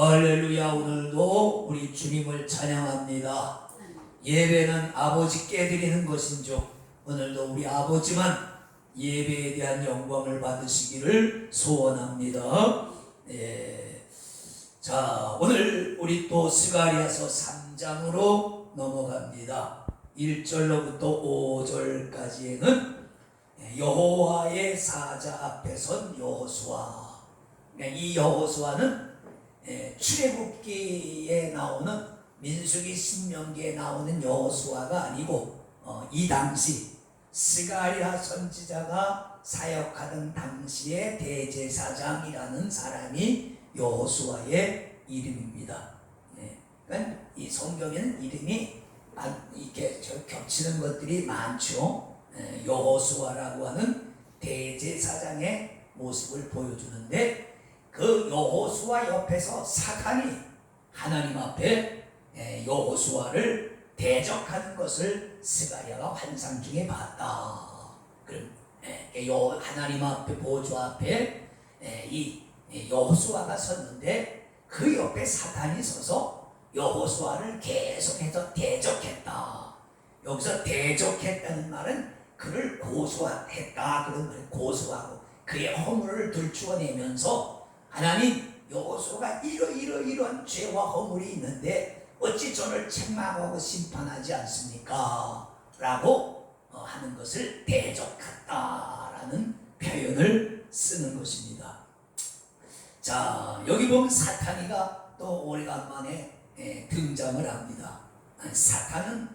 할렐루야 오늘도 우리 주님을 찬양합니다. 예배는 아버지께 드리는 것인죠. 오늘도 우리 아버지만 예배에 대한 영광을 받으시기를 소원합니다. 예. 자 오늘 우리 또 스가리아서 3장으로 넘어갑니다. 1절로부터 5절까지에는 여호와의 사자 앞에 선 여호수아. 이 여호수아는 예, 출애굽기에 나오는 민수기 신명기에 나오는 여호수아가 아니고 어, 이 당시 스가리아 선지자가 사역하던 당시의 대제사장이라는 사람이 여호수아의 이름입니다. 예, 그러니까 이 성경에는 이름이 아, 이렇게 저 겹치는 것들이 많죠. 예, 여호수아라고 하는 대제사장의 모습을 보여주는데 그 여호수아 옆에서 사탄이 하나님 앞에 예, 여호수아를 대적하는 것을 스가랴가 환상 중에 봤다. 그럼 예, 여 하나님 앞에 보좌 앞에 예, 이 여호수아가 섰는데 그 옆에 사탄이 서서 여호수아를 계속해서 대적했다. 여기서 대적했다는 말은 그를 고소했다 그런 말이 고소하고 그의 허물을 들추어내면서 하나님 여호수아가 이러 이러 이러한 죄와 허물이 있는데 어찌 저를 책망하고 심판하지 않습니까? 라고 어, 하는 것을 대적했다라는 표현을 쓰는 것입니다. 자 여기 보면 사탄이가 또 오래간만에 예, 등장을 합니다. 사탄은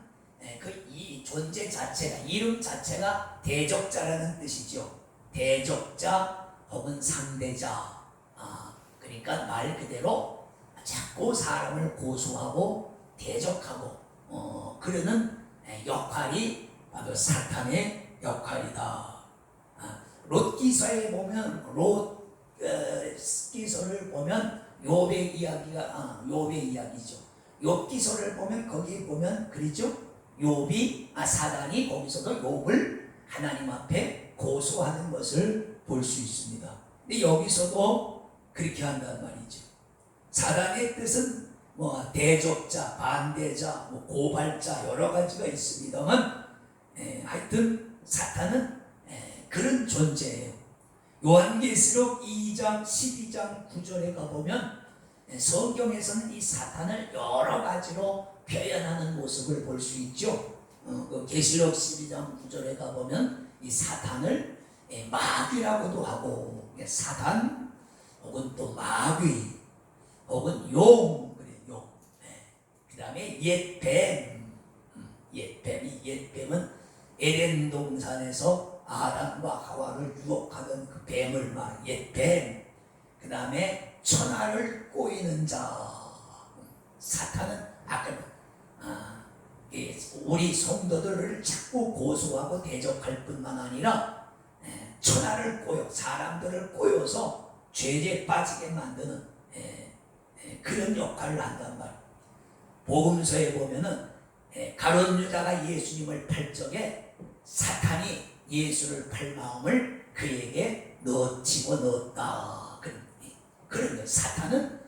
예, 그이 존재 자체가 이름 자체가 대적자라는 뜻이죠. 대적자 혹은 상대자. 아, 그러니까 말 그대로 자꾸 사람을 고소하고 대적하고 어, 그러는 예, 역할이 바로 사탄의 역할이다. 아, 롯기서에 보면 롯 어, 보면 욥의 이야기가 아, 욥의 이야기죠. 욥기서를 보면 거기 보면 그리죠. 욥이 아 사단이 거기서도 욥을 하나님 앞에 고소하는 것을 볼 수 있습니다. 근데 여기서도 그렇게 한단 말이죠. 사단의 뜻은 뭐 대적자, 반대자, 뭐 고발자 여러 가지가 있습니다만 에, 하여튼 사탄은 에, 그런 존재예요. 요한계시록 2장 12장 9절에 가보면 에, 성경에서는 이 사탄을 여러 가지로 표현하는 모습을 볼 수 있죠. 어, 그 계시록 12장 9절에 가보면 이 사탄을 에, 마귀라고도 하고 예, 사단 혹은 또 마귀 혹은 용 그래 용. 그 다음에 옛뱀 음, 옛뱀이 옛뱀은 에덴 동산에서 아담과 하와를 유혹하던 그 뱀을 말 옛뱀. 그 다음에 천하를 꼬이는 자 사탄은 아까 아, 이 우리 성도들을 자꾸 고소하고 대적할 뿐만 아니라 에, 천하를 꼬여 사람들을 꼬여서 죄에 빠지게 만드는 에, 에, 그런 역할을 한단 말이에요. 복음서에 보면은 에, 가론 유다가 예수님을 팔 적에 사탄이 예수를 팔 마음을 그에게 넣어 집어 넣었다. 그런 그런 거 사탄은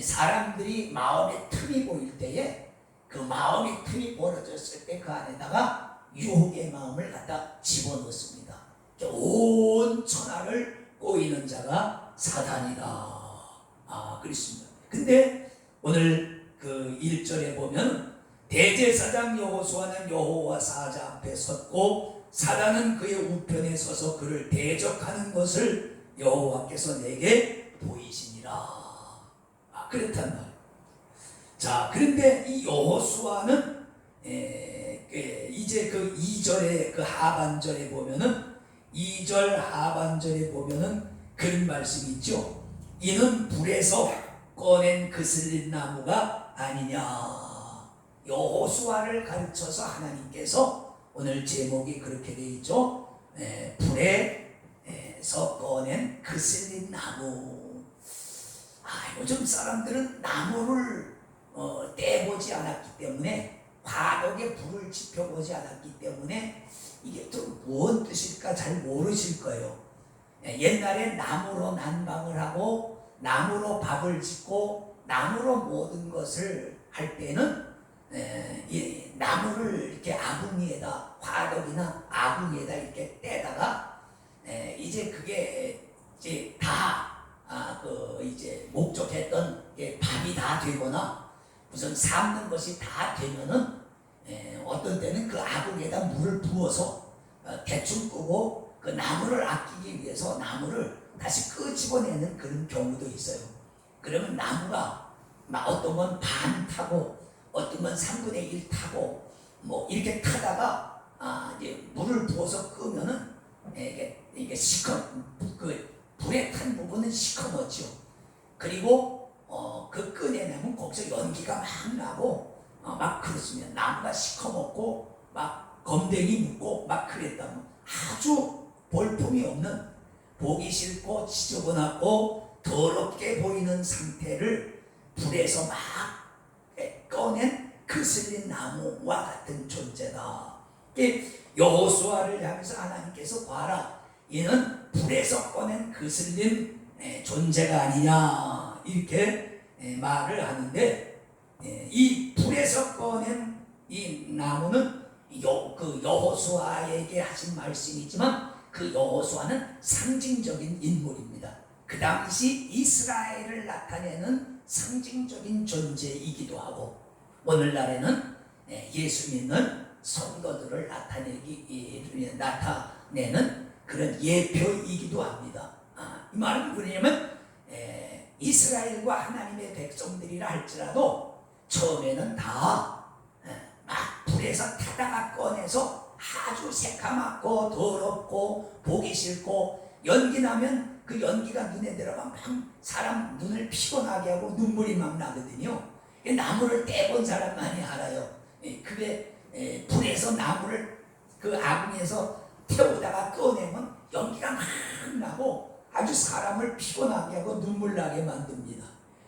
사람들이 마음에 틈이 보일 때에 그 마음의 틈이 벌어졌을 때 그 안에다가 유혹의 마음을 갖다 집어넣습니다. 온 천하를 꼬이는 자가 사단이다. 아, 그렇습니다. 근데 오늘 그 1절에 보면 대제사장 여호수아는 여호와 사자 앞에 섰고 사단은 그의 우편에 서서 그를 대적하는 것을 여호와께서 내게 보이시니라. 아, 그렇단 말. 자, 그런데 이 여호수아는 이제 그 2절의 그 하반절에 보면은 2절 하반절에 보면은 그런 말씀이 있죠. 이는 불에서 꺼낸 그슬린 나무가 아니냐. 여호수아를 가르쳐서 하나님께서 오늘 제목이 그렇게 되어 있죠. 에, 불에서 꺼낸 그슬린 나무. 아, 요즘 사람들은 나무를 어, 떼보지 않았기 때문에 화덕에 불을 지펴보지 않았기 때문에 이게 또 무슨 뜻일까 잘 모르실 거예요. 예, 옛날에 나무로 난방을 하고 나무로 밥을 짓고 나무로 모든 것을 할 때는 에, 이 나무를 이렇게 아궁이에다 화덕이나 아궁이에다 이렇게 떼다가 에, 이제 그게 이제 다그 이제 목적했던 게 밥이 다 되거나 무슨 삶는 것이 다 되면은 에, 어떤 때는 그 아궁이에다 물을 부어서 어, 대충 끄고 그 나무를 아끼기 위해서 나무를 다시 끄집어내는 그런 경우도 있어요. 그러면 나무가 막 어떤 건 반 타고 어떤 건 3분의 1 타고 뭐 이렇게 타다가 아 이제 물을 부어서 끄면은 이게 이게 시커 그 불에 탄 부분은 시커멓죠. 그리고 어 그 끄내내면 거기서 연기가 막 나고 어, 막 그렇습니다. 나무가 시커멓고 막 검댕이 묻고 막 그랬다면 아주 볼품이 없는 보기 싫고 지저분하고 더럽게 보이는 상태를 불에서 막 꺼낸 그슬린 나무와 같은 존재다. 여호수아를 향해서 하나님께서 봐라. 이는 불에서 꺼낸 그슬린 에, 존재가 아니냐 이렇게 에, 말을 하는데 에, 이 불에서 꺼낸 이 나무는 여, 그 여호수아에게 하신 말씀이지만 그 여호수아는 상징적인 인물입니다. 그 당시 이스라엘을 나타내는 상징적인 존재이기도 하고 오늘날에는 예, 예수 믿는 성도들을 나타내기 예, 나타내는 그런 예표이기도 합니다. 아, 이 말은 뭐냐면 에, 이스라엘과 하나님의 백성들이라 할지라도 처음에는 다 막 불에서 타다가 꺼내서 아주 새까맣고 더럽고 보기 싫고 연기 나면 그 연기가 눈에 들어가 막 사람 눈을 피곤하게 하고 눈물이 막 나거든요. 나무를 떼본 사람만이 알아요. 예, 그게 에, 불에서 나무를 그 아궁에서 태우다가 꺼내면 연기가 막 나고 아주 사람을 피곤하게 하고 눈물 나게 만듭니다.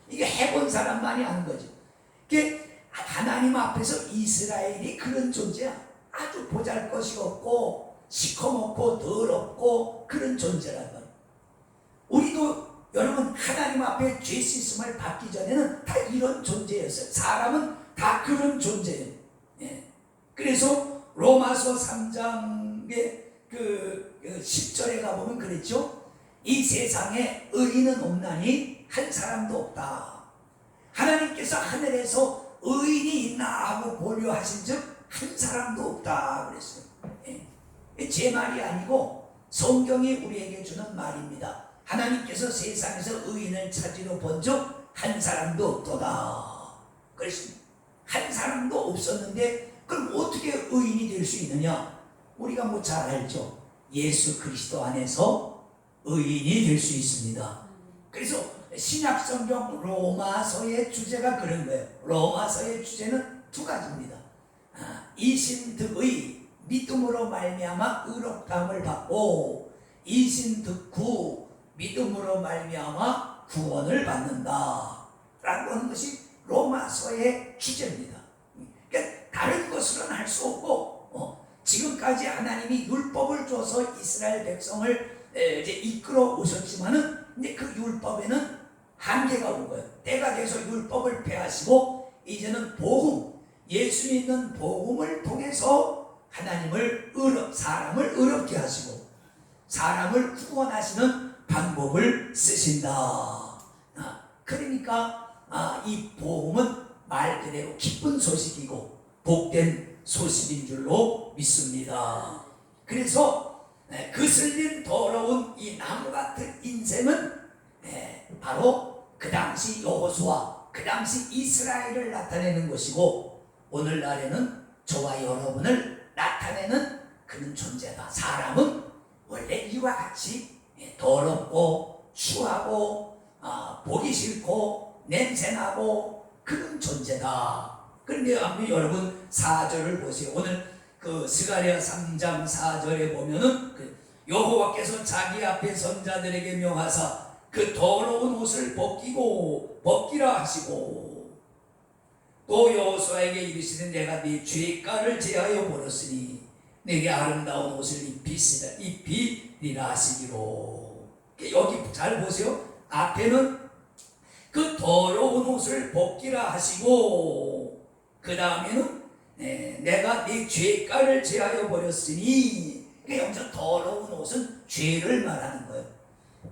이게 해본 사람만이 아는 거죠. 이게 하나님 앞에서 이스라엘이 그런 존재야. 아주 보잘 것이 없고 시커멓고 더럽고 그런 존재란 말이야. 우리도 여러분 하나님 앞에 죄 씻음을 받기 전에는 다 이런 존재였어요. 사람은 다 그런 존재예요. 예. 그래서 로마서 3장의 그 10절에 가보면 그랬죠. 이 세상에 의인은 없나니 한 사람도 없다. 하나님께서 하늘에서 의인이 있나 하고 보려 하신 즉 한 사람도 없다 그랬어요. 예. 제 말이 아니고 성경이 우리에게 주는 말입니다. 하나님께서 세상에서 의인을 찾으러 본적 한 사람도 없도다. 그랬습니다. 한 사람도 없었는데 그럼 어떻게 의인이 될 수 있느냐? 우리가 뭐 잘 알죠. 예수 그리스도 안에서 의인이 될 수 있습니다. 그래서 신약 성경 로마서의 주제가 그런 거예요. 로마서의 주제는 두 가지입니다. 아, 이신득의 믿음으로 말미암아 의롭다함을 받고 이신 듣고 믿음으로 말미암아 구원을 받는다 라고 하는 것이 로마서의 주제입니다. 그러니까 다른 것으로는 할 수 없고 어, 지금까지 하나님이 율법을 줘서 이스라엘 백성을 에, 이제 이끌어 오셨지만은 이제 그 율법에는 한계가 온 거예요. 때가 돼서 율법을 폐하시고 이제는 복음 예수 믿는 복음을 통해서 하나님을 의롭 사람을 의롭게 하시고 사람을 구원하시는 방법을 쓰신다. 아, 그러니까 아, 이 복음은 말 그대로 기쁜 소식이고 복된 소식인 줄로 믿습니다. 그래서 네, 그슬린 더러운 이 나무 같은 인생은 네, 바로 그 당시 여호수아, 그 당시 이스라엘을 나타내는 것이고 오늘날에는 저와 여러분을 나타내는 그런 존재다. 사람은 원래 이와 같이 예, 더럽고 추하고 아, 보기 싫고 냄새나고 그런 존재다. 그런데 한번 여러분 4절을 보세요. 오늘 그 스가랴 3장 4절에 보면은 그 여호와께서 자기 앞에 선자들에게 명하사 그 더러운 옷을 벗기고 벗기라 하시고 또 여호수아에게 이르시는 내가 네 죄가를 제하여 물었으니 내게 아름다운 옷을 입히시라 입히리라 하시기로 여기 잘 보세요 앞에는 그 더러운 옷을 벗기라 하시고 그 다음에는 내가 네 죄가를 제하여 버렸으니 여기서 더러운 옷은 죄를 말하는 거예요.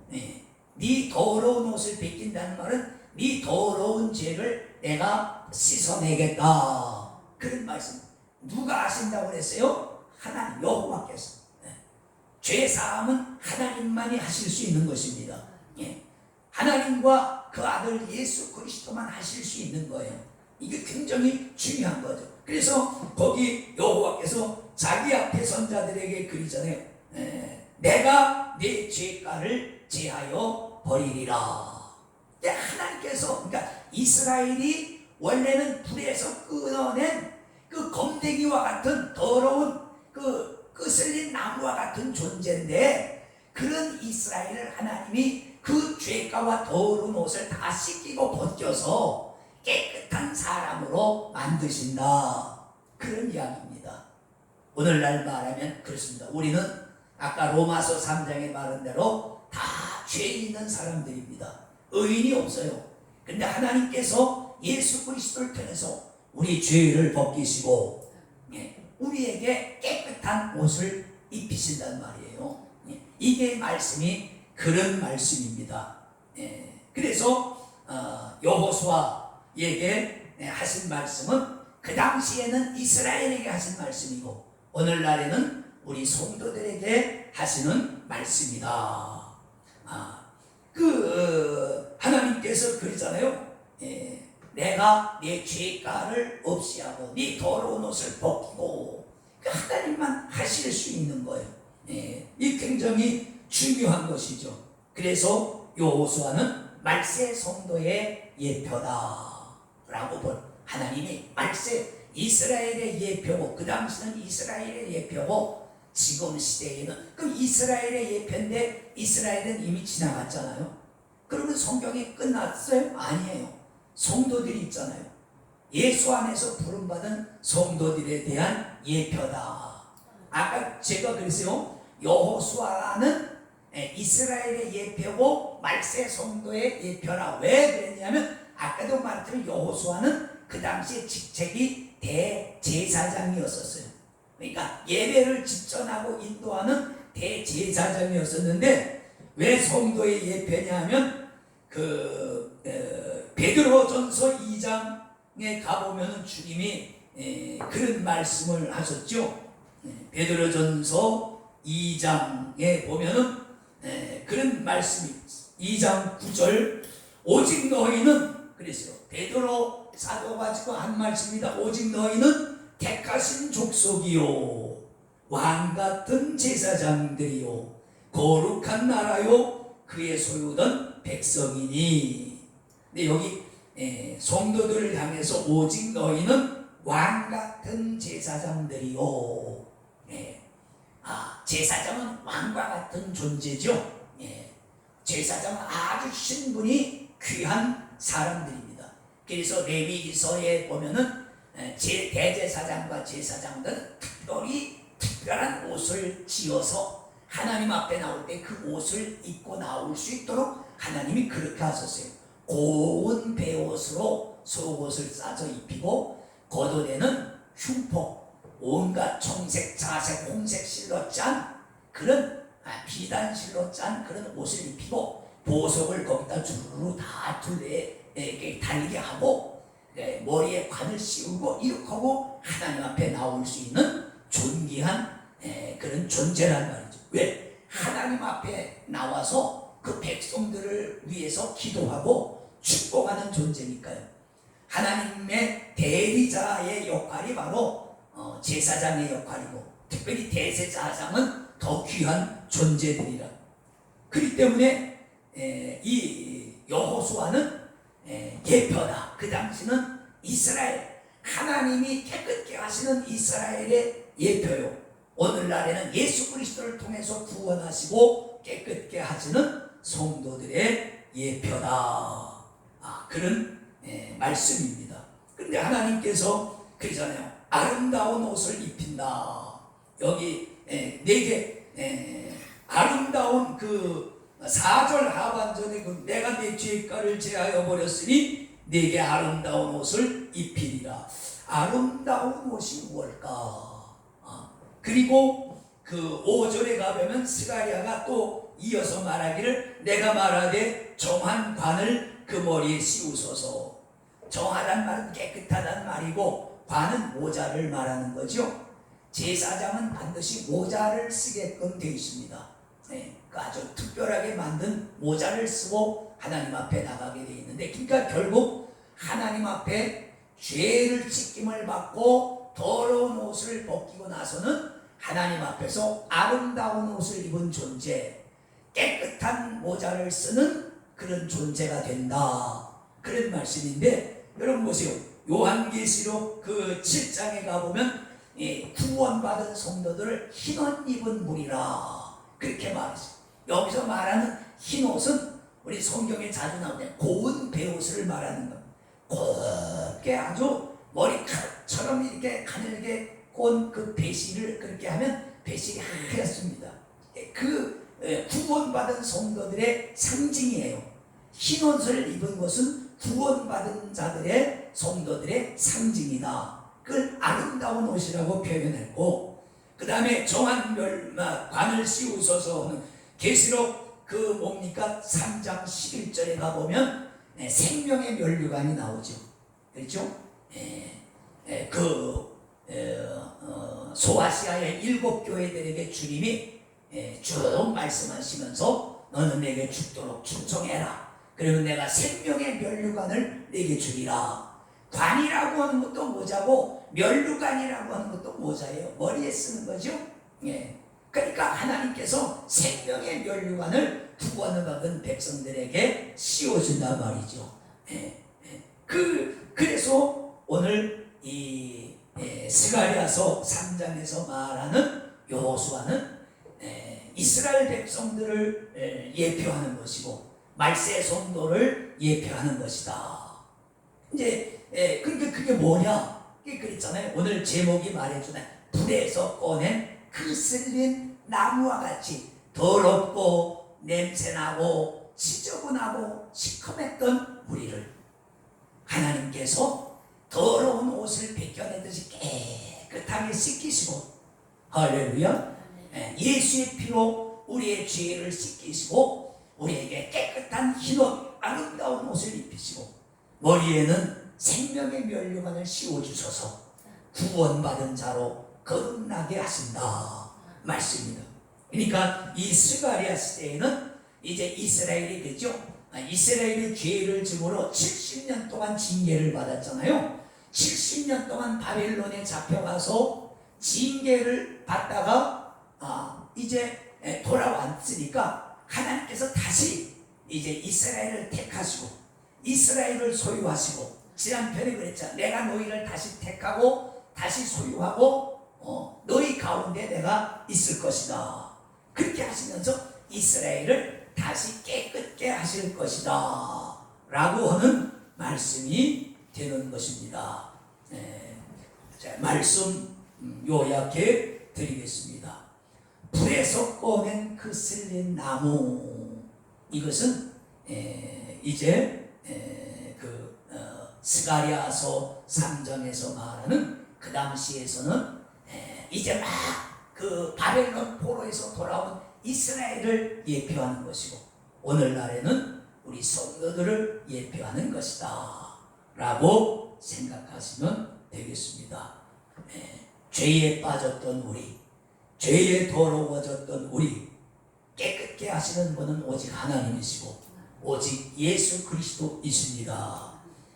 네, 네 더러운 옷을 벗긴다는 말은 네 더러운 죄를 내가 씻어내겠다 그런 말씀. 누가 하신다고 그랬어요? 하나님 여호와께서. 네. 죄 사함은 하나님만이 하실 수 있는 것입니다. 예. 하나님과 그 아들 예수 그리스도만 하실 수 있는 거예요. 이게 굉장히 중요한 거죠. 그래서 거기 여호와께서 자기 앞에 선자들에게 그리잖아요. 에, 내가 내 죄가를 제하여 버리리라. 네, 하나님께서 그러니까 이스라엘이 원래는 불에서 끊어낸 그 검대기와 같은 더러운 그 끄슬린 나무와 같은 존재인데 그런 이스라엘을 하나님이 그 죄가와 더러운 옷을 다 씻기고 벗겨서 깨끗한 사람으로 만드신다. 그런 이야기입니다. 오늘날 말하면 그렇습니다. 우리는 아까 로마서 3장에 말한 대로 다 죄 있는 사람들입니다. 의인이 없어요. 근데 하나님께서 예수 그리스도를 통해서 우리 죄를 벗기시고 예, 우리에게 깨끗한 옷을 입히신단 말이에요. 예, 이게 말씀이 그런 말씀입니다. 예, 그래서 어, 여호수아에게 예, 하신 말씀은 그 당시에는 이스라엘에게 하신 말씀이고 오늘날에는 우리 성도들에게 하시는 말씀이다. 아, 그 어, 하나님께서 그러잖아요. 예, 내가 내 죄가를 없이 하고 네 더러운 옷을 벗기고 그 하나님만 하실 수 있는 거예요. 예, 이 굉장히 중요한 것이죠. 그래서 요호수아는 말세 성도의 예표다라고 본 하나님이 말세 이스라엘의 예표고 그 당시는 이스라엘의 예표고 지금 시대에는 그 이스라엘의 예표인데 이스라엘은 이미 지나갔잖아요. 그러면 성경이 끝났어요? 아니에요. 성도들이 있잖아요. 예수 안에서 부름받은 성도들에 대한 예표다. 아까 제가 그랬어요. 여호수아는 이스라엘의 예표고 말세 성도의 예표라. 왜 그랬냐면 아까도 말했지만 여호수아는 그 당시에 직책이 대제사장이었었어요. 그러니까 예배를 집전하고 인도하는 대제사장이었었는데 왜 성도의 예표냐 하면 그 어, 베드로전서 2장에 가보면 주님이 에, 그런 말씀을 하셨죠. 베드로전서 2장에 보면은 에, 그런 말씀이 2장 9절 오직 너희는 그랬어요. 베드로 사도 가지고 한 말씀입니다. 오직 너희는 택하신 족속이요 왕 같은 제사장들이요 거룩한 나라요 그의 소유던 백성이니. 근데 여기 에, 성도들을 향해서 오직 너희는 왕 같은 제사장들이요. 예. 아, 제사장은 왕과 같은 존재죠. 예. 제사장은 아주 신분이 귀한 사람들입니다. 그래서 레위기서에 보면은 제 대제사장과 제사장들은 특별히 특별한 옷을 지어서 하나님 앞에 나올 때 그 옷을 입고 나올 수 있도록 하나님이 그렇게 하셨어요. 고운 베옷으로 속옷을 싸서 입히고 겉옷에는 흉포, 온갖 청색, 자색, 홍색 실로 짠 그런 아, 비단 실로 짠 그런 옷을 입히고 보석을 거기다 주르르 다 둘레에 달리게 하고 네, 머리에 관을 씌우고 이렇게 하고 하나님 앞에 나올 수 있는 존귀한 에, 그런 존재란 말이죠. 왜? 하나님 앞에 나와서 그 백성들을 위해서 기도하고 축복하는 존재니까요. 하나님의 대리자의 역할이 바로 어, 제사장의 역할이고 특별히 대제사장은 더 귀한 존재들이라. 그렇기 때문에 에, 이 여호수아는 에, 예표다. 그 당시는 이스라엘 하나님이 깨끗게 하시는 이스라엘의 예표요. 오늘날에는 예수 그리스도를 통해서 구원하시고 깨끗게 하시는 성도들의 예표다. 아, 그런 예, 말씀입니다. 그런데 하나님께서 그러잖아요. 아름다운 옷을 입힌다. 여기 예, 내게 예, 아름다운 그 4절 하반전에 그 내가 내 죄가를 제하여 버렸으니 내게 아름다운 옷을 입히리라. 아름다운 옷이 무엇일까? 아, 그리고 그 5절에 가보면 스가리아가 또 이어서 말하기를 내가 말하되 정한 관을 그 머리에 씌우소서. 정하단 말은 깨끗하단 말이고 관은 모자를 말하는 거죠. 제사장은 반드시 모자를 쓰게끔 되어 있습니다. 네, 그 아주 특별하게 만든 모자를 쓰고 하나님 앞에 나가게 되어 있는데, 그러니까 결국 하나님 앞에 죄를 찢김을 받고 더러운 옷을 벗기고 나서는 하나님 앞에서 아름다운 옷을 입은 존재, 깨끗한 모자를 쓰는 그런 존재가 된다. 그런 말씀인데, 여러분 보세요. 요한계시록 그 7장에 가보면 이 구원받은 성도들을 흰옷 입은 무리라 그렇게 말했어요. 여기서 말하는 흰옷은 우리 성경에 자주 나오는 고운 배옷을 말하는 겁니다. 곱게 아주 머리카락처럼 이렇게 가늘게 꼰 그 배실을 그렇게 하면 배실이 하얗습니다. 그 에, 구원받은 성도들의 상징이에요. 흰옷을 입은 것은 구원받은 자들의 성도들의 상징이다. 그걸 아름다운 옷이라고 표현했고 그 다음에 정한 멸마 관을 씌우소서는 계시록 그 뭡니까 3장 11절에 가보면 네, 생명의 멸류관이 나오죠. 그렇죠? 예, 예, 그 어, 어, 소아시아의 일곱 교회들에게 주님이 예, 쭉 말씀하시면서 너는 내게 죽도록 충성해라. 그러면 내가 생명의 멸류관을 내게 주리라. 관이라고 하는 것도 모자고 멸류관이라고 하는 것도 모자예요. 머리에 쓰는 거죠. 예. 그러니까 하나님께서 생명의 멸류관을 구원을 받은 백성들에게 씌워준다 말이죠. 예. 예. 그 그래서 오늘 이 예, 스가리아서 3장에서 말하는 여호수아는 예, 이스라엘 백성들을 예, 예표하는 것이고 말세 성도를 예표하는 것이다. 이제 예, 그러니까 그게 뭐냐? 그랬잖아요. 오늘 제목이 말해주네. 불에서 꺼낸 그 쓸린 나무와 같이 더럽고 냄새나고 지저분하고 시커맸던 우리를 하나님께서 더러운 옷을 벗겨내듯이 깨끗하게 씻기시고 할렐루야 예, 예수의 피로 우리의 죄를 씻기시고 우리에게 깨끗한 흰옷 아름다운 옷을 입히시고 머리에는 생명의 면류관을 씌워주셔서 구원받은 자로 거듭나게 하신다 말씀입니다. 그러니까 이 스가리아 시대에는 이제 이스라엘이 그죠? 아, 이스라엘의 죄를 증으로 70년 동안 징계를 받았잖아요. 70년 동안 바벨론에 잡혀가서 징계를 받다가 아, 이제 에, 돌아왔으니까 하나님께서 이제 이스라엘을 택하시고 이스라엘을 소유하시고 지난 편에 그랬잖아. 내가 너희를 다시 택하고 다시 소유하고 어, 너희 가운데 내가 있을 것이다. 그렇게 하시면서 이스라엘을 다시 깨끗게 하실 것이다. 라고 하는 말씀이 되는 것입니다. 네. 자, 말씀 음, 요약해 드리겠습니다. 불에서 꺼낸 그 쓸린 나무 이것은 에, 이제 에, 그 어, 스가리아서 3장에서 말하는 그 당시에서는 에, 이제 막 그 바벨론 포로에서 돌아온 이스라엘을 예표하는 것이고 오늘날에는 우리 성도들을 예표하는 것이다 라고 생각하시면 되겠습니다. 에, 죄에 빠졌던 우리 죄에 더러워졌던 우리 깨끗게 하시는 분은 오직 하나님이시고 오직 예수 그리스도이십니다.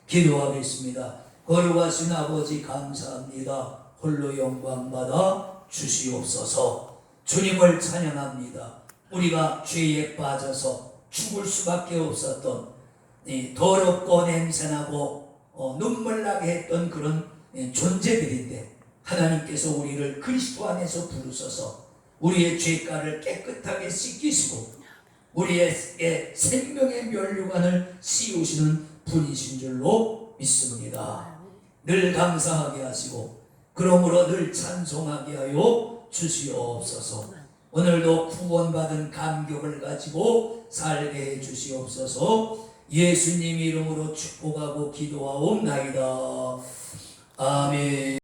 기도하겠습니다. 거룩하신 아버지 감사합니다. 홀로 영광 받아 주시옵소서. 주님을 찬양합니다. 우리가 죄에 빠져서 죽을 수밖에 없었던 이 더럽고 냄새나고 어, 눈물 나게 했던 그런 예, 존재들인데 하나님께서 우리를 그리스도 안에서 부르셔서 우리의 죄가를 깨끗하게 씻기시고 우리의 예, 생명의 면류관을 씌우시는 분이신 줄로 믿습니다. 늘 감사하게 하시고 그러므로 늘 찬송하게 하여 주시옵소서. 오늘도 구원받은 감격을 가지고 살게 해 주시옵소서. 예수님 이름으로 축복하고 기도하옵나이다. 아멘.